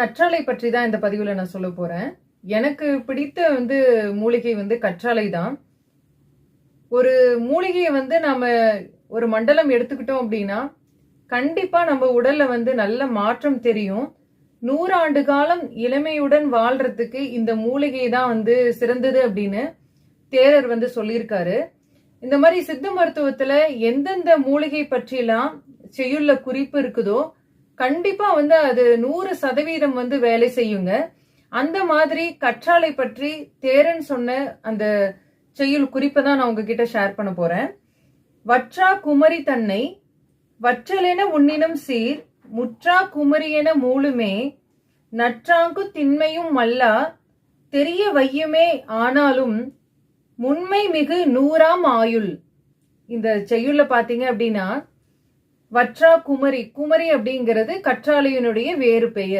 கற்றாழை பற்றி தான் இந்த பதிவில் நான் சொல்ல போகிறேன் எனக்கு பிடித்த வந்து மூலிகை வந்து கற்றாழை தான். ஒரு மூலிகையை வந்து நாம் ஒரு மண்டலம் எடுத்துக்கிட்டோம் அப்படின்னா கண்டிப்பாக நம்ம உடலில் வந்து நல்ல மாற்றம் தெரியும். நூறாண்டு காலம் இளமையுடன் வாழ்கிறதுக்கு இந்த மூலிகை தான் வந்து சிறந்தது அப்படின்னு தேரர் வந்து சொல்லியிருக்காரு. இந்த மாதிரி சித்த மருத்துவத்தில் எந்தெந்த மூலிகை பற்றிலாம் செய்யுள்ள குறிப்பு இருக்குதோ கண்டிப்பா வந்து அது நூறு சதவீதம் வந்து வேலை செய்யுங்க. அந்த மாதிரி கற்றாழை பற்றி தேரன் சொன்ன அந்த செய்யுள் குறிப்பை தான் நான் உங்ககிட்ட ஷேர் பண்ண போறேன். வற்றா குமரி தன்னை வற்றலென உன்னினம் சீர் முற்றா குமரியென மூலுமே நற்றாங்கு திண்மையும் மல்லா தெரிய வையுமே ஆனாலும் முன்மை மிகு நூறாம் ஆயுள். இந்த செய்யுள்ள பாத்தீங்க அப்படின்னா வற்றா குமரி. குமரி அப்படிங்கிறது கற்றாழையினுடைய வேறு பெயர்.